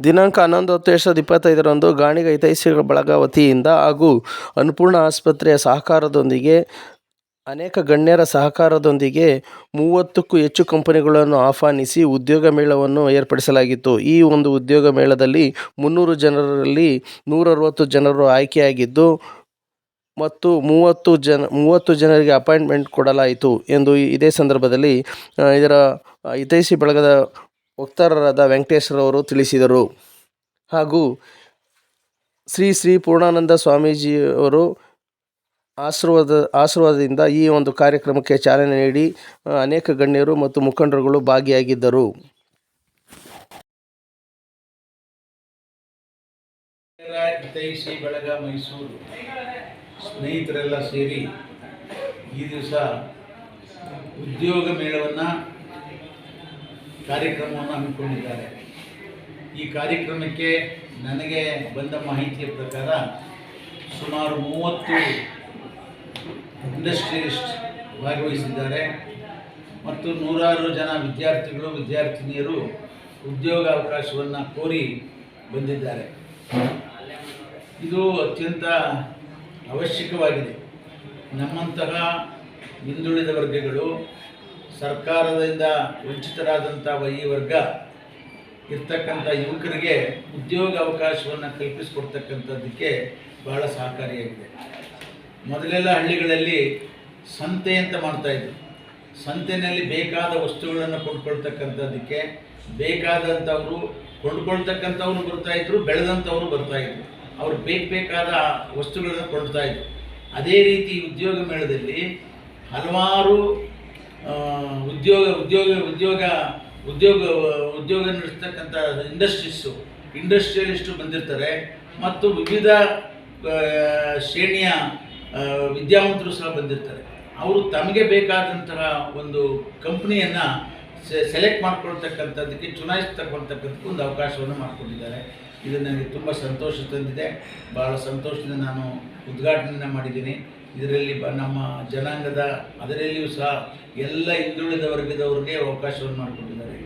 ದಿನಾಂಕ ಹನ್ನೊಂದು ಹತ್ತು ಎರಡು ಸಾವಿರದ ಇಪ್ಪತ್ತೈದರಂದು ಗಾಣಿಗ ಹಿತೈಷಿಗಳ ಬಳಗ ವತಿಯಿಂದ ಹಾಗೂ ಅನ್ನಪೂರ್ಣ ಆಸ್ಪತ್ರೆಯ ಸಹಕಾರದೊಂದಿಗೆ ಅನೇಕ ಗಣ್ಯರ ಸಹಕಾರದೊಂದಿಗೆ ಮೂವತ್ತಕ್ಕೂ ಹೆಚ್ಚು ಕಂಪನಿಗಳನ್ನು ಆಹ್ವಾನಿಸಿ ಉದ್ಯೋಗ ಮೇಳವನ್ನು ಏರ್ಪಡಿಸಲಾಗಿತ್ತು. ಈ ಒಂದು ಉದ್ಯೋಗ ಮೇಳದಲ್ಲಿ ಮುನ್ನೂರು ಜನರಲ್ಲಿ ನೂರರವತ್ತು ಜನರು ಆಯ್ಕೆಯಾಗಿದ್ದು, ಮತ್ತು ಮೂವತ್ತು ಜನ, ಮೂವತ್ತು ಜನರಿಗೆ ಅಪಾಯಿಂಟ್ಮೆಂಟ್ ಕೊಡಲಾಯಿತು ಎಂದು ಇದೇ ಸಂದರ್ಭದಲ್ಲಿ ಇದರ ಹಿತೈಷಿ ಬಳಗದ ವಕ್ತಾರರಾದ ವೆಂಕಟೇಶ್ರವರು ತಿಳಿಸಿದರು. ಹಾಗೂ ಶ್ರೀ ಶ್ರೀ ಪೂರ್ಣಾನಂದ ಸ್ವಾಮೀಜಿಯವರು ಆಶೀರ್ವಾದ, ಆಶೀರ್ವಾದದಿಂದ ಈ ಒಂದು ಕಾರ್ಯಕ್ರಮಕ್ಕೆ ಚಾಲನೆ ನೀಡಿ ಅನೇಕ ಗಣ್ಯರು ಮತ್ತು ಮುಖಂಡರುಗಳು ಭಾಗಿಯಾಗಿದ್ದರು. ಮೈಸೂರು ಸ್ನೇಹಿತರೆಲ್ಲ ಸೇರಿ ಈ ದಿವಸ ಉದ್ಯೋಗ ಮೇಳವನ್ನು ಕಾರ್ಯಕ್ರಮವನ್ನು ಹಮ್ಮಿಕೊಂಡಿದ್ದಾರೆ. ಈ ಕಾರ್ಯಕ್ರಮಕ್ಕೆ ನನಗೆ ಬಂದ ಮಾಹಿತಿಯ ಪ್ರಕಾರ ಸುಮಾರು ಮೂವತ್ತು ಇಂಡಸ್ಟ್ರಿಯಲಿಸ್ಟ್ ಭಾಗವಹಿಸಿದ್ದಾರೆ. ಮತ್ತು ನೂರಾರು ಜನ ವಿದ್ಯಾರ್ಥಿಗಳು, ವಿದ್ಯಾರ್ಥಿನಿಯರು ಉದ್ಯೋಗಾವಕಾಶವನ್ನು ಕೋರಿ ಬಂದಿದ್ದಾರೆ. ಇದು ಅತ್ಯಂತ ಅವಶ್ಯಕವಾಗಿದೆ. ನಮ್ಮಂತಹ ಹಿಂದುಳಿದ ವರ್ಗಗಳು ಸರ್ಕಾರದಿಂದ ವಂಚಿತರಾದಂಥ ಈ ವರ್ಗ ಇರ್ತಕ್ಕಂಥ ಯುವಕರಿಗೆ ಉದ್ಯೋಗ ಅವಕಾಶವನ್ನು ಕಲ್ಪಿಸಿಕೊಡ್ತಕ್ಕಂಥದ್ದಕ್ಕೆ ಬಹಳ ಸಹಕಾರಿಯಾಗಿದೆ. ಮೊದಲೆಲ್ಲ ಹಳ್ಳಿಗಳಲ್ಲಿ ಸಂತೆ ಅಂತ ಮಾಡ್ತಾಯಿದ್ರು ಸಂತೆಯಲ್ಲಿ ಬೇಕಾದ ವಸ್ತುಗಳನ್ನು ಕೊಂಡ್ಕೊಳ್ತಕ್ಕಂಥದ್ದಕ್ಕೆ ಬೇಕಾದಂಥವರು ಕೊಂಡ್ಕೊಳ್ತಕ್ಕಂಥವ್ರು ಬರ್ತಾಯಿದ್ರು ಬೆಳೆದಂಥವ್ರು ಬರ್ತಾಯಿದ್ರು ಅವ್ರು ಬೇಕು ಬೇಕಾದ ವಸ್ತುಗಳನ್ನು ಕೊಂಡ್ತಾ ಇದ್ರು. ಅದೇ ರೀತಿ ಉದ್ಯೋಗ ಮೇಳದಲ್ಲಿ ಹಲವಾರು ಉದ್ಯೋಗ ಉದ್ಯೋಗ ಉದ್ಯೋಗ ಉದ್ಯೋಗ ಉದ್ಯೋಗ ನಡೆಸ್ತಕ್ಕಂಥ ಇಂಡಸ್ಟ್ರೀಸು ಇಂಡಸ್ಟ್ರಿಯಲಿಸ್ಟು ಬಂದಿರ್ತಾರೆ. ಮತ್ತು ವಿವಿಧ ಶ್ರೇಣಿಯ ವಿದ್ಯಾವಂತರು ಸಹ ಬಂದಿರ್ತಾರೆ. ಅವರು ತಮಗೆ ಬೇಕಾದಂತಹ ಒಂದು ಕಂಪ್ನಿಯನ್ನು ಸೆಲೆಕ್ಟ್ ಮಾಡ್ಕೊಳ್ತಕ್ಕಂಥದ್ದಕ್ಕೆ ಚುನಾಯಿಸ್ತಕ್ಕಂಥದ್ದಕ್ಕೆ ಒಂದು ಅವಕಾಶವನ್ನು ಮಾಡಿಕೊಂಡಿದ್ದಾರೆ. ಇದು ನನಗೆ ತುಂಬ ಸಂತೋಷ ತಂದಿದೆ. ಭಾಳ ಸಂತೋಷದಿಂದ ನಾನು ಉದ್ಘಾಟನೆಯನ್ನು ಮಾಡಿದ್ದೀನಿ. ಇದರಲ್ಲಿ ನಮ್ಮ ಜನಾಂಗದ ಅದರಲ್ಲಿಯೂ ಸಹ ಎಲ್ಲ ಹಿಂದುಳಿದ ವರ್ಗದವ್ರಿಗೆ ಅವಕಾಶವನ್ನು ಮಾಡಿಕೊಟ್ಟಿದ್ದಾರೆ.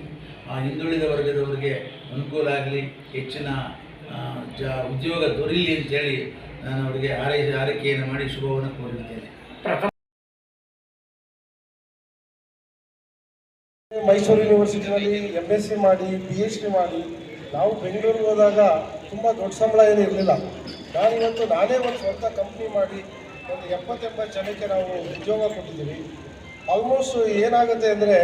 ಆ ಹಿಂದುಳಿದ ವರ್ಗದವರಿಗೆ ಅನುಕೂಲ ಆಗಲಿ, ಹೆಚ್ಚಿನ ಜ, ಉದ್ಯೋಗ ದೊರೀಲಿ ಅಂತೇಳಿ ನಾನು ಅವರಿಗೆ ಆರೈಕೆ ಆರೈಕೆಯನ್ನು ಮಾಡಿ ಶುಭವನ್ನು ಕೋರಿದ್ದೇನೆ ಮೈಸೂರು ಯೂನಿವರ್ಸಿಟಿನಲ್ಲಿ ಎಂ ಎಸ್ ಸಿ ಮಾಡಿ ಪಿ ಎಚ್ ಡಿ ಮಾಡಿ, ನಾವು ಬೆಂಗಳೂರಿಗೆ ಹೋದಾಗ ತುಂಬ ದೊಡ್ಡ ಸಂಬಳ ಏನು ಇರಲಿಲ್ಲ. ನಾನಿವತ್ತು ನಾನೇ ಒಂದು ಸ್ವಂತ ಕಂಪ್ನಿ ಮಾಡಿ ಒಂದು ಎಪ್ಪತ್ತೆಂಬತ್ತು ಜನಕ್ಕೆ ನಾವು ಉದ್ಯೋಗ ಕೊಟ್ಟಿದ್ದೀವಿ. ಆಲ್ಮೋಸ್ಟ್ ಏನಾಗುತ್ತೆ ಅಂದರೆ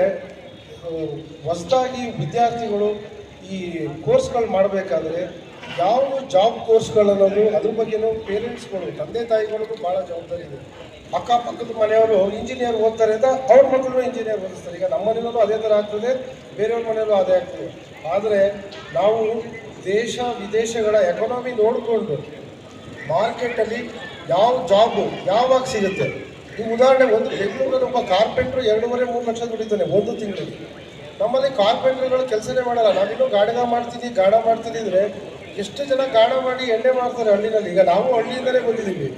ಹೊಸದಾಗಿ ವಿದ್ಯಾರ್ಥಿಗಳು ಈ ಕೋರ್ಸ್ಗಳು ಮಾಡಬೇಕಾದ್ರೆ ಯಾವ ಜಾಬ್ ಕೋರ್ಸ್ಗಳನ್ನೋದು ಅದ್ರ ಬಗ್ಗೆನೂ ಪೇರೆಂಟ್ಸ್ಗಳು ತಂದೆ ತಾಯಿಗಳಿಗೂ ಭಾಳ ಜವಾಬ್ದಾರಿ ಇದೆ. ಅಕ್ಕಪಕ್ಕದ ಮನೆಯವರು ಇಂಜಿನಿಯರ್ ಓದ್ತಾರೆ ಅಂತ ಅವ್ರ ಮಕ್ಕಳು ಇಂಜಿನಿಯರ್ ಓದಿಸ್ತಾರೆ. ಈಗ ನಮ್ಮ ಮನೆಯಲ್ಲೂ ಅದೇ ಥರ ಆಗ್ತದೆ, ಬೇರೆಯವ್ರ ಮನೆಯಲ್ಲೂ ಅದೇ ಆಗ್ತದೆ. ಆದರೆ ನಾವು ದೇಶ ವಿದೇಶಗಳ ಎಕನಾಮಿ ನೋಡಿಕೊಂಡು ಮಾರ್ಕೆಟಲ್ಲಿ ಯಾವ ಜಾಬು ಯಾವಾಗ ಸಿಗುತ್ತೆ? ಈ ಉದಾಹರಣೆ ಒಂದು ಬೆಂಗಳೂರಲ್ಲಿ ಒಬ್ಬ ಕಾರ್ಪೆಂಟ್ರು ಎರಡೂವರೆ, ಮೂರು ಲಕ್ಷ ದುಡಿತಾನೆ ಒಂದು ತಿಂಗಳಿಗೆ ನಮ್ಮಲ್ಲಿ ಕಾರ್ಪೆಂಟ್ರುಗಳು ಕೆಲಸನೇ ಮಾಡಲ್ಲ. ನಾವಿನ್ನೂ ಗಾಡಿಗ ಮಾಡ್ತೀನಿ ಗಾಢ ಮಾಡ್ತೀನಿ ಅಂದರೆ ಎಷ್ಟು ಜನ ಗಾಢ ಮಾಡಿ ಎಣ್ಣೆ ಮಾಡ್ತಾರೆ ಹಳ್ಳಿನಲ್ಲಿ? ಈಗ ನಾವು ಹಳ್ಳಿಯಿಂದಲೇ ಬಂದಿದ್ದೀವಿ.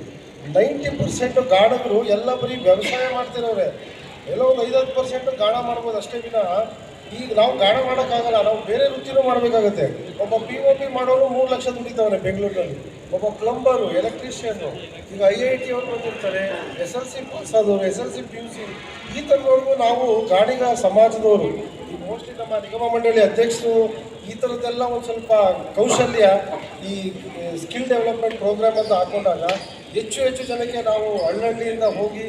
ನೈಂಟಿ ಪರ್ಸೆಂಟು ಗಾಢಗರು ಎಲ್ಲ ಬರೀ ವ್ಯವಸಾಯ ಮಾಡ್ತಿರೋರೆ. ಎಲ್ಲೋ ಒಂದು ಐದತ್ತು ಪರ್ಸೆಂಟು ಗಾಢ ಮಾಡ್ಬೋದು ಅಷ್ಟೇ ವಿನ. ಈಗ ನಾವು ಗಾಢ ಮಾಡೋಕ್ಕಾಗಲ್ಲ. ನಾವು ಬೇರೆ ವೃತ್ತಿನೂ ಮಾಡಬೇಕಾಗತ್ತೆ. ಒಬ್ಬ ಪಿ ಓ ಪಿ ಮಾಡೋರು ಮೂರು ಲಕ್ಷ ದುಡಿತಾವನೆ ಬೆಂಗಳೂರಿನಲ್ಲಿ. ಒಬ್ಬ ಪ್ಲಂಬರು ಎಲೆಕ್ಟ್ರಿಷಿಯನ್ನು ಈಗ ಐ ಐ ಟಿ ಅವ್ರು ಬಂದಿರ್ತಾರೆ, ಎಸ್ ಎಲ್ ಸಿ ಪಾಸ್ ಆದವರು S L C P U C, ಈ ಥರದವ್ರಿಗೂ ನಾವು ಗಾಡಿಗ ಸಮಾಜದವರು, ಈ ಮೋಸ್ಟ್ಲಿ ನಮ್ಮ ನಿಗಮ ಮಂಡಳಿ ಅಧ್ಯಕ್ಷರು, ಈ ಥರದ್ದೆಲ್ಲ ಒಂದು ಸ್ವಲ್ಪ ಕೌಶಲ್ಯ, ಈ ಸ್ಕಿಲ್ ಡೆವಲಪ್ಮೆಂಟ್ ಪ್ರೋಗ್ರಾಮ್ ಅಂತ ಹಾಕೊಂಡಾಗ ಹೆಚ್ಚು ಹೆಚ್ಚು ಜನಕ್ಕೆ ನಾವು ಹಳ್ಳಹಳ್ಳಿಯಿಂದ ಹೋಗಿ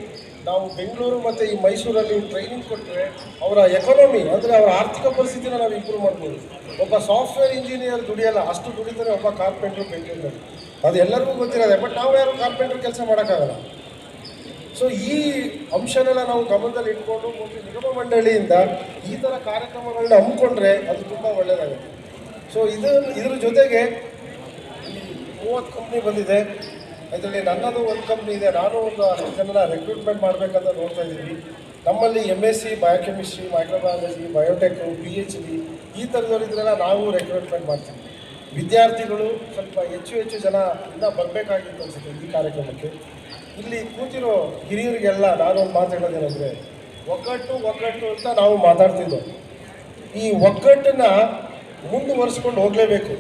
ನಾವು ಬೆಂಗಳೂರು ಮತ್ತು ಈ ಮೈಸೂರಲ್ಲಿ ಟ್ರೈನಿಂಗ್ ಕೊಟ್ಟರೆ ಅವರ ಎಕಾನಮಿ ಅಂದರೆ ಅವರ ಆರ್ಥಿಕ ಪರಿಸ್ಥಿತಿನ ನಾವು ಇಂಪ್ರೂವ್ ಮಾಡ್ಬೋದು. ಒಬ್ಬ ಸಾಫ್ಟ್ವೇರ್ ಇಂಜಿನಿಯರ್ ದುಡಿಯಲ್ಲ, ಅಷ್ಟು ದುಡಿತಾರೆ ಒಬ್ಬ ಕಾರ್ಪೆಂಟ್ರು ಬೆಂಗಳೂರಿನಲ್ಲಿ ಅದು ಎಲ್ಲರಿಗೂ ಗೊತ್ತಿರೋದೆ ಬಟ್ ನಾವು ಯಾರು ಕಾರ್ಪೆಂಟ್ರ್ ಕೆಲಸ ಮಾಡೋಕ್ಕಾಗಲ್ಲ. ಸೊ ಈ ಅಂಶನೆಲ್ಲ ನಾವು ಗಮನದಲ್ಲಿ ಇಟ್ಕೊಂಡು ಒಂದು ನಿಗಮ ಮಂಡಳಿಯಿಂದ ಈ ಥರ ಕಾರ್ಯಕ್ರಮಗಳನ್ನ ಹಮ್ಮಿಕೊಂಡ್ರೆ ಅದು ತುಂಬ ಒಳ್ಳೆಯದಾಗುತ್ತೆ ಸೊ ಇದು ಇದ್ರ ಜೊತೆಗೆ ಮೂವತ್ತು ಕಂಪ್ನಿ ಬಂದಿದೆ. ಇದರಲ್ಲಿ ನನ್ನದು ಒಂದು ಕಂಪ್ನಿ ಇದೆ, ನಾನು ಒಂದು ಜನನ ರೆಕ್ರೂಟ್ಮೆಂಟ್ ಮಾಡಬೇಕಂತ ನೋಡ್ತಾ ಇದ್ದೀವಿ ನಮ್ಮಲ್ಲಿ M S C biochemistry microbiology biotech P H D ಈ ಥರದವರಿದ್ರೆಲ್ಲ ನಾವು ರೆಕ್ರೂಟ್ಮೆಂಟ್ ಮಾಡ್ತೀವಿ. ವಿದ್ಯಾರ್ಥಿಗಳು ಸ್ವಲ್ಪ ಹೆಚ್ಚು ಹೆಚ್ಚು ಜನ ಇಂದ ಬರಬೇಕಾಗಿತ್ತು ಅನಿಸುತ್ತೆ ಈ ಕಾರ್ಯಕ್ರಮಕ್ಕೆ. ಇಲ್ಲಿ ಕೂತಿರೋ ಹಿರಿಯರಿಗೆಲ್ಲ ನಾನೊಂದು ಮಾತಾಡೋದೇನೆಂದರೆ ಒಗ್ಗಟ್ಟು ಒಗ್ಗಟ್ಟು ಅಂತ ನಾವು ಮಾತಾಡ್ತಿದ್ದೋ ಈ ಒಗ್ಗಟ್ಟನ್ನು ಮುಂದುವರಿಸ್ಕೊಂಡು ಹೋಗಲೇಬೇಕು.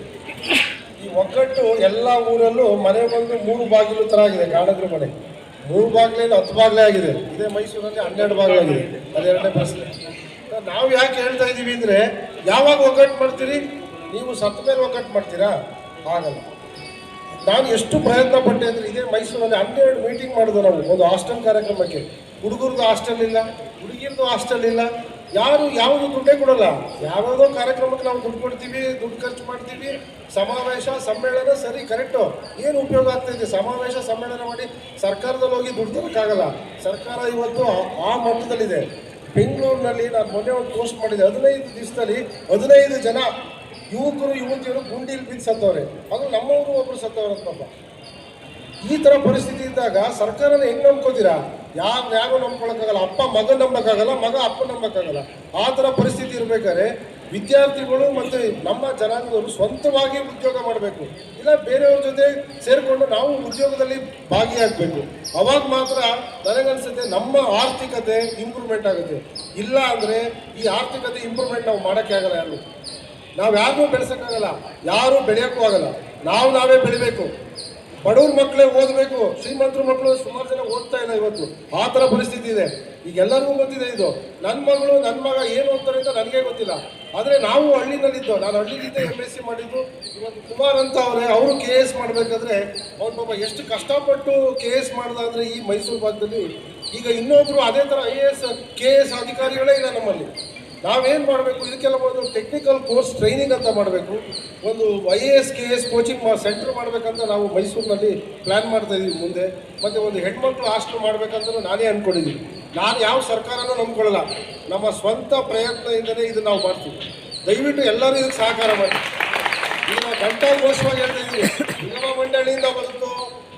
ಈ ಒಗ್ಗಟ್ಟು ಎಲ್ಲ ಊರಲ್ಲೂ ಮನೆ ಬಂದು ಮೂರು ಬಾಗಿಲು ಥರ ಆಗಿದೆ ಗಾಣದ್ರ ಮನೆ. ಮೂರು ಬಾಗಿಲೇನು ಹತ್ತು ಬಾಗಿಲೇ ಆಗಿದೆ. ಇದೇ ಮೈಸೂರಲ್ಲಿ ಹನ್ನೆರಡು ಬಾಗಿಲಾಗಿದೆ ಅದೆರಡನೇ ಪ್ರಶ್ನೆ ನಾವು ಯಾಕೆ ಹೇಳ್ತಾ ಇದ್ದೀವಿ ಅಂದರೆ, ಯಾವಾಗ ಒಗ್ಗಟ್ಟು ಮಾಡ್ತೀರಿ? ನೀವು ಸತ್ತ ಮೇಲೆ ಒಗ್ಗಟ್ಟು ಮಾಡ್ತೀರಾ? ಆಗಲ್ಲ. ನಾನು ಎಷ್ಟು ಪ್ರಯತ್ನ ಪಟ್ಟೆ ಅಂದರೆ ಇದೇ ಮೈಸೂರಲ್ಲಿ ಹನ್ನೆರಡು ಮೀಟಿಂಗ್ ಮಾಡಿದ್ವು ನಾವು. ಒಂದು ಹಾಸ್ಟೆಲ್ ಕಾರ್ಯಕ್ರಮಕ್ಕೆ. ಹುಡುಗರ್ದು ಹಾಸ್ಟೆಲ್ ಇಲ್ಲ, ಹುಡುಗಿರದು ಹಾಸ್ಟೆಲ್ ಇಲ್ಲ. ಯಾರು ಯಾವುದು ದುಡ್ಡೇ ಕೊಡಲ್ಲ. ಯಾವುದೋ ಕಾರ್ಯಕ್ರಮಕ್ಕೆ ನಾವು ದುಡ್ಡು ಕೊಡ್ತೀವಿ, ದುಡ್ಡು ಖರ್ಚು ಮಾಡ್ತೀವಿ. ಸಮಾವೇಶ, ಸಮ್ಮೇಳನ ಸರಿ ಕರೆಕ್ಟು ಏನು ಉಪಯೋಗ ಆಗ್ತಾಯಿದೆ ಸಮಾವೇಶ, ಸಮ್ಮೇಳನ ಮಾಡಿ ಸರ್ಕಾರದಲ್ಲಿ ಹೋಗಿ ದುಡ್ಡು ತರೋಕ್ಕಾಗಲ್ಲ ಸರ್ಕಾರ ಇವತ್ತು ಆ ಮಟ್ಟದಲ್ಲಿದೆ. ಬೆಂಗಳೂರಿನಲ್ಲಿ ನಾನು ಮೊನ್ನೆ ಒಂದು ಪೋಸ್ಟ್ ಮಾಡಿದೆ. ಹದಿನೈದು ದಿವಸದಲ್ಲಿ ಹದಿನೈದು ಜನ ಯುವಕರು, ಯುವತಿಯರು ಗುಂಡಿಲಿ ಬಿದ್ದು ಸತ್ತವ್ರೆ. ಅದು ನಮ್ಮವರು ಒಬ್ರು ಸತ್ತವ್ರೆ ಪಾಪ. ಈ ಥರ ಪರಿಸ್ಥಿತಿ ಇದ್ದಾಗ ಸರ್ಕಾರನ ಹೆಂಗ್ ನಂಬ್ಕೋತೀರಾ? ಯಾರು ಯಾರು ನಂಬ್ಕೊಳಕ್ಕಾಗಲ್ಲ? ಅಪ್ಪ ಮಗ ನಂಬಕ್ಕಾಗಲ್ಲ ಮಗ ಅಪ್ಪ ನಂಬಕ್ಕಾಗಲ್ಲ ಆ ಥರ ಪರಿಸ್ಥಿತಿ ಇರಬೇಕಾದ್ರೆ ವಿದ್ಯಾರ್ಥಿಗಳು ಮತ್ತು ನಮ್ಮ ಜನಾಂಗದವರು ಸ್ವಂತವಾಗಿ ಉದ್ಯೋಗ ಮಾಡಬೇಕು. ಇಲ್ಲ ಬೇರೆಯವ್ರ ಜೊತೆ ಸೇರಿಕೊಂಡು ನಾವು ಉದ್ಯೋಗದಲ್ಲಿ ಭಾಗಿಯಾಗಬೇಕು. ಅವಾಗ ಮಾತ್ರ ನನಗನ್ಸುತ್ತೆ ನಮ್ಮ ಆರ್ಥಿಕತೆ ಇಂಪ್ರೂವ್ಮೆಂಟ್ ಆಗುತ್ತೆ. ಇಲ್ಲ ಅಂದರೆ ಈ ಆರ್ಥಿಕತೆ ಇಂಪ್ರೂವ್ಮೆಂಟ್ ನಾವು ಮಾಡೋಕ್ಕೆ ಆಗಲ್ಲ ಯಾರು. ನಾವು ಯಾರನ್ನೂ ಬೆಳೆಸೋಕ್ಕಾಗಲ್ಲ, ಯಾರೂ ಬೆಳೆಯೋಕ್ಕೂ ಆಗಲ್ಲ. ನಾವು ನಾವೇ ಬೆಳಿಬೇಕು. ಬಡವ್ರ ಮಕ್ಕಳೇ ಓದಬೇಕು, ಶ್ರೀಮಂತರ ಮಕ್ಕಳು ಸುಮಾರು ಜನ ಓದ್ತಾ ಇಲ್ಲ ಇವತ್ತು. ಆ ಥರ ಪರಿಸ್ಥಿತಿ ಇದೆ. ಈಗ ಎಲ್ಲರಿಗೂ ಗೊತ್ತಿದೆ ಇದು. ನನ್ನ ಮಗಳು ನನ್ನ ಮಗ ಏನು ಓದ್ತಾರೆ ಅಂತ ನನಗೆ ಗೊತ್ತಿಲ್ಲ. ಆದರೆ ನಾವು ಹಳ್ಳಿನಲ್ಲಿದ್ದೋ, ನಾನು ಹಳ್ಳಿಗಿಂತ ಎಂ ಎಸ್ ಸಿ ಮಾಡಿದ್ದು, ಇವತ್ತು ಕುಮಾರ್ ಅಂತ ಅವರೇ, ಅವರು ಕೆ ಎಸ್ ಮಾಡಬೇಕಾದ್ರೆ ಅವ್ರ ಪಾಪ ಎಷ್ಟು ಕಷ್ಟಪಟ್ಟು ಕೆ ಎಸ್ ಮಾಡ್ದ ಅಂದರೆ ಈ ಮೈಸೂರು ಭಾಗದಲ್ಲಿ. ಈಗ ಇನ್ನೊಬ್ಬರು ಅದೇ ಥರ I A S K S ಅಧಿಕಾರಿಗಳೇ ಇಲ್ಲ ನಮ್ಮಲ್ಲಿ. ನಾವೇನು ಮಾಡಬೇಕು? ಇದಕ್ಕೆಲ್ಲ ಒಂದು ಟೆಕ್ನಿಕಲ್ ಕೋರ್ಸ್ ಟ್ರೈನಿಂಗ್ ಅಂತ ಮಾಡಬೇಕು. ಒಂದು I A S K S coaching centre ಮಾಡಬೇಕಂತ ನಾವು ಮೈಸೂರಿನಲ್ಲಿ ಪ್ಲ್ಯಾನ್ ಮಾಡ್ತಾ ಇದ್ದೀವಿ ಮುಂದೆ. ಮತ್ತು ಒಂದು ಹೆಣ್ಮಕ್ಳು ಹಾಸ್ಟೆಲ್ ಮಾಡಬೇಕಂತ ನಾನೇ ಅಂದ್ಕೊಂಡಿದ್ದೀನಿ ನಾನು ಯಾವ ಸರ್ಕಾರನೂ ನಂಬ್ಕೊಳ್ಳಲ್ಲ. ನಮ್ಮ ಸ್ವಂತ ಪ್ರಯತ್ನದಿಂದಲೇ ಇದು ನಾವು ಮಾಡ್ತೀವಿ. ದಯವಿಟ್ಟು ಎಲ್ಲರೂ ಇದಕ್ಕೆ ಸಹಕಾರ ಮಾಡಿ. ಈಗ ನಾವು ಘಂಟಾಘೋಷವಾಗಿ ಹೇಳ್ತಾ ಇದ್ದೀವಿ ನಿಗಮ ಮಂಡಳಿಯಿಂದ ಬರುತ್ತೋ,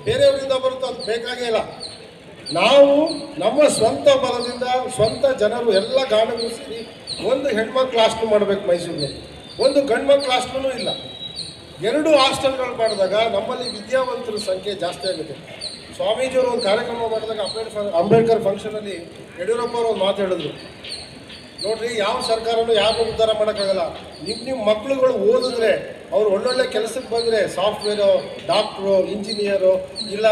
ಬೇರೆಯವರಿಂದ ಬರುತ್ತೋ ಅದು ಬೇಕಾಗೇ ಇಲ್ಲ. ನಾವು ನಮ್ಮ ಸ್ವಂತ ಬಲದಿಂದ ಸ್ವಂತ ಜನರು ಎಲ್ಲ ಗಾಣಗಳು ಸೇರಿ ಒಂದು ಹೆಣ್ಮಕ್ಳು ಹಾಸ್ಟೆಲ್ ಮಾಡಬೇಕು ಮೈಸೂರಿನಲ್ಲಿ ಒಂದು ಗಂಡು ಕ್ಲಾಸ್ ಹಾಸ್ಟೆಲೂ ಇಲ್ಲ. ಎರಡು ಹಾಸ್ಟೆಲ್ಗಳು ಮಾಡಿದಾಗ ನಮ್ಮಲ್ಲಿ ವಿದ್ಯಾವಂತರ ಸಂಖ್ಯೆ ಜಾಸ್ತಿ ಆಗುತ್ತೆ. ಸ್ವಾಮೀಜಿಯವರು ಒಂದು ಕಾರ್ಯಕ್ರಮ ಮಾಡಿದಾಗ ಅಂಬೇಡ್ಕರ್ ಅಂಬೇಡ್ಕರ್ ಫಂಕ್ಷನಲ್ಲಿ ಯಡಿಯೂರಪ್ಪ ಅವರು ಒಂದು ಮಾತು ನೋಡ್ರಿ, ಯಾವ ಸರ್ಕಾರನೂ ಯಾರನ್ನೂ ಉದ್ಧಾರ ಮಾಡೋಕ್ಕಾಗಲ್ಲ. ನಿಮ್ಮ ನಿಮ್ಮ ಮಕ್ಳುಗಳು ಓದಿದ್ರೆ ಅವ್ರು ಒಳ್ಳೊಳ್ಳೆ ಕೆಲಸಕ್ಕೆ ಬಂದರೆ ಸಾಫ್ಟ್ವೇರು, ಡಾಕ್ಟ್ರು, ಇಂಜಿನಿಯರು, ಇಲ್ಲ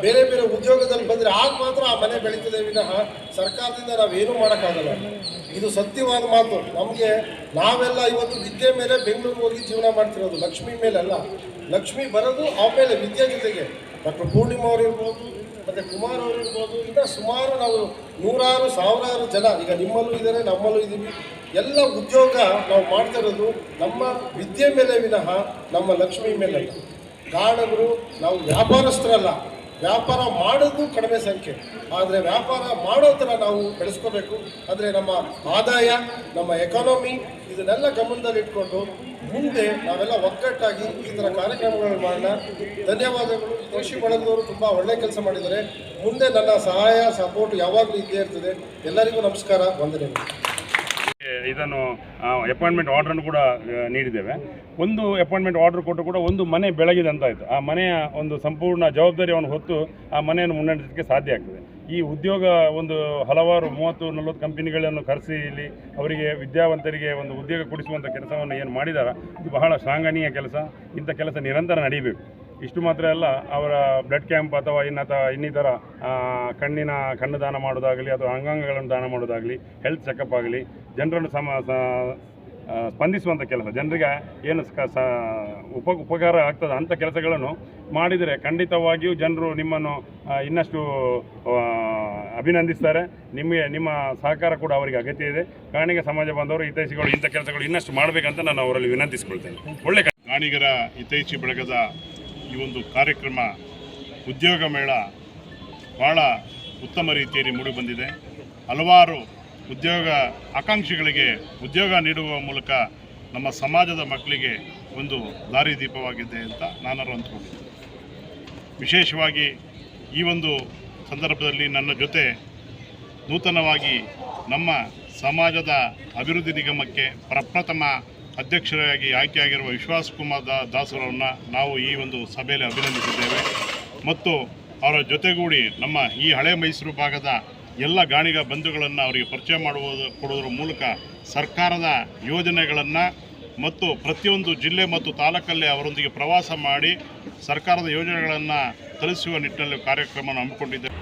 ಬೇರೆ ಬೇರೆ ಉದ್ಯೋಗದಲ್ಲಿ ಬಂದರೆ ಆಗ ಮಾತ್ರ ಆ ಮನೆ ಬೆಳೀತದೆ ವಿನಃ ಸರ್ಕಾರದಿಂದ ನಾವೇನೂ ಮಾಡೋಕ್ಕಾಗಲ್ಲ. ಇದು ಸತ್ಯವಾದ ಮಾತು. ನಮಗೆ ನಾವೆಲ್ಲ ಇವತ್ತು ವಿದ್ಯೆ ಮೇಲೆ ಬೆಂಗಳೂರಿಗೆ ಹೋಗಿ ಜೀವನ ಮಾಡ್ತಿರೋದು. ಲಕ್ಷ್ಮಿ ಮೇಲೆ ಅಲ್ಲ ಲಕ್ಷ್ಮಿ ಬರೋದು ಆಮೇಲೆ ವಿದ್ಯೆ ಜೊತೆಗೆ. ಡಾಕ್ಟರ್ ಪೂರ್ಣಿಮಾ ಅವರು ಇರ್ಬೋದು ಮತ್ತು ಕುಮಾರ್ ಅವರು ಇರ್ಬೋದು ಇಂಥ ಸುಮಾರು ನಾವು ನೂರಾರು, ಸಾವಿರಾರು ಜನ, ಈಗ ನಿಮ್ಮಲ್ಲೂ ಇದ್ದಾರೆ, ನಮ್ಮಲ್ಲೂ ಇದ್ದೀವಿ. ಎಲ್ಲ ಉದ್ಯೋಗ ನಾವು ಮಾಡ್ತಾ ಇರೋದು ನಮ್ಮ ವಿದ್ಯೆ ಮೇಲೆ ವಿನಃ, ನಮ್ಮ ಲಕ್ಷ್ಮಿ ಮೇಲೆ. ಗಾಣಗಳು ನಾವು ವ್ಯಾಪಾರಸ್ಥರಲ್ಲ. ವ್ಯಾಪಾರ ಮಾಡೋದು ಕಡಿಮೆ ಸಂಖ್ಯೆ. ಆದರೆ ವ್ಯಾಪಾರ ಮಾಡೋ ಥರ ನಾವು ಬೆಳೆಸ್ಕೋಬೇಕು. ಅಂದರೆ ನಮ್ಮ ಆದಾಯ, ನಮ್ಮ ಎಕಾನಮಿ ಇದನ್ನೆಲ್ಲ ಗಮನದಲ್ಲಿಟ್ಕೊಂಡು ಮುಂದೆ ನಾವೆಲ್ಲ ಒಗ್ಗಟ್ಟಾಗಿ ಈ ಥರ ಕಾರ್ಯಕ್ರಮಗಳು ಮಾಡೋಣ ಧನ್ಯವಾದಗಳು. ಕೃಷಿ ಬಳಗದವರು ತುಂಬ ಒಳ್ಳೆ ಕೆಲಸ ಮಾಡಿದ್ದಾರೆ. ಮುಂದೆ ನನ್ನ ಸಹಾಯ ಸಪೋರ್ಟ್ ಯಾವಾಗಲೂ ಇದ್ದೇ ಇರ್ತದೆ. ಎಲ್ಲರಿಗೂ ನಮಸ್ಕಾರ. ವಂದನೆಗಳು ಇದನ್ನು ಅಪಾಯಿಂಟ್ಮೆಂಟ್ ಆರ್ಡ್ರನ್ನು ಕೂಡ ನೀಡಿದ್ದೇವೆ. ಒಂದು ಅಪಾಯಿಂಟ್ಮೆಂಟ್ ಆರ್ಡರ್ ಕೊಟ್ಟು ಕೂಡ ಒಂದು ಮನೆ ಬೆಳಗಿದೆ ಆಯಿತು. ಆ ಮನೆಯ ಒಂದು ಸಂಪೂರ್ಣ ಜವಾಬ್ದಾರಿಯನ್ನು ಹೊತ್ತು ಆ ಮನೆಯನ್ನು ಮುನ್ನಡೆಸಲಿಕ್ಕೆ ಸಾಧ್ಯ ಆಗ್ತದೆ. ಈ ಉದ್ಯೋಗ ಒಂದು ಹಲವಾರು ಮೂವತ್ತು, ನಲವತ್ತು ಕಂಪನಿಗಳನ್ನು ಕರೆಸಿ ಇಲ್ಲಿ ಅವರಿಗೆ ವಿದ್ಯಾವಂತರಿಗೆ ಒಂದು ಉದ್ಯೋಗ ಕೊಡಿಸುವಂಥ ಕೆಲಸವನ್ನು ಏನು ಮಾಡಿದಾರ, ಇದು ಬಹಳ ಶ್ಲಾಘನೀಯ ಕೆಲಸ. ಇಂಥ ಕೆಲಸ ನಿರಂತರ ನಡೀಬೇಕು. ಇಷ್ಟು ಮಾತ್ರ ಅಲ್ಲ, ಅವರ ಬ್ಲಡ್ ಕ್ಯಾಂಪ್ ಅಥವಾ ಇನ್ನಥ ಇನ್ನಿತರ ಕಣ್ಣಿನ ಕಣ್ಣು ದಾನ ಮಾಡೋದಾಗಲಿ, ಅಥವಾ ಅಂಗಾಂಗಗಳನ್ನು ದಾನ ಮಾಡೋದಾಗಲಿ ಹೆಲ್ತ್ ಚೆಕಪ್ ಆಗಲಿ, ಜನರನ್ನು ಸಮ ಸ್ಪಂದಿಸುವಂಥ ಕೆಲಸ. ಜನರಿಗೆ ಏನು ಉಪ ಉಪಕಾರ ಆಗ್ತದೆ ಅಂಥ ಕೆಲಸಗಳನ್ನು ಮಾಡಿದರೆ ಖಂಡಿತವಾಗಿಯೂ ಜನರು ನಿಮ್ಮನ್ನು ಇನ್ನಷ್ಟು ಅಭಿನಂದಿಸ್ತಾರೆ. ನಿಮಗೆ, ನಿಮ್ಮ ಸಹಕಾರ ಕೂಡ ಅವರಿಗೆ ಅಗತ್ಯ ಇದೆ. ಕಾಣಿಗೆ ಸಮಾಜ ಬಾಂಧವರು ಹಿತೈಷಿಗಳು ಇಂಥ ಕೆಲಸಗಳು ಇನ್ನಷ್ಟು ಮಾಡಬೇಕಂತ ನಾನು ಅವರಲ್ಲಿ ವಿನಂತಿಸ್ಕೊಳ್ತೇನೆ. ಒಳ್ಳೆ ಕಾಣಿಗರ ಹಿತೈಷಿ ಬಳಗದ ಈ ಒಂದು ಕಾರ್ಯಕ್ರಮ ಉದ್ಯೋಗ ಮೇಳ ಭಾಳ ಉತ್ತಮ ರೀತಿಯಲ್ಲಿ ಮೂಡಿಬಂದಿದೆ. ಹಲವಾರು ಉದ್ಯೋಗ ಆಕಾಂಕ್ಷಿಗಳಿಗೆ ಉದ್ಯೋಗ ನೀಡುವ ಮೂಲಕ ನಮ್ಮ ಸಮಾಜದ ಮಕ್ಕಳಿಗೆ ಒಂದು ದಾರಿದೀಪವಾಗಿದೆ ಅಂತ ನಾನು ಅಂದ್ಕೊಂಡಿದ್ದೆ ವಿಶೇಷವಾಗಿ ಈ ಒಂದು ಸಂದರ್ಭದಲ್ಲಿ ನನ್ನ ಜೊತೆ ನೂತನವಾಗಿ ನಮ್ಮ ಸಮಾಜದ ಅಭಿವೃದ್ಧಿ ನಿಗಮಕ್ಕೆ ಪ್ರಪ್ರಥಮ ಅಧ್ಯಕ್ಷರಾಗಿ ಆಯ್ಕೆಯಾಗಿರುವ ವಿಶ್ವಾಸ್ ಕುಮಾರ್ ದಾಸರನ್ನು ನಾವು ಈ ಒಂದು ಸಭೆಯಲ್ಲಿ ಅಭಿನಂದಿಸಿದ್ದೇವೆ. ಮತ್ತು ಅವರ ಜೊತೆಗೂಡಿ ನಮ್ಮ ಈ ಹಳೆ ಮೈಸೂರು ಭಾಗದ ಎಲ್ಲ ಗಾಣಿಗ ಬಂಧುಗಳನ್ನು ಅವರಿಗೆ ಪರಿಚಯ ಮಾಡುವುದು ಕೊಡೋದ್ರ ಮೂಲಕ ಸರ್ಕಾರದ ಯೋಜನೆಗಳನ್ನು ಮತ್ತು ಪ್ರತಿಯೊಂದು ಜಿಲ್ಲೆ ಮತ್ತು ತಾಲೂಕಲ್ಲಿ ಅವರೊಂದಿಗೆ ಪ್ರವಾಸ ಮಾಡಿ ಸರ್ಕಾರದ ಯೋಜನೆಗಳನ್ನು ತಲುಪಿಸುವ ನಿಟ್ಟಿನಲ್ಲಿ ಕಾರ್ಯಕ್ರಮವನ್ನು ಹಮ್ಮಿಕೊಂಡಿದ್ದೇವೆ.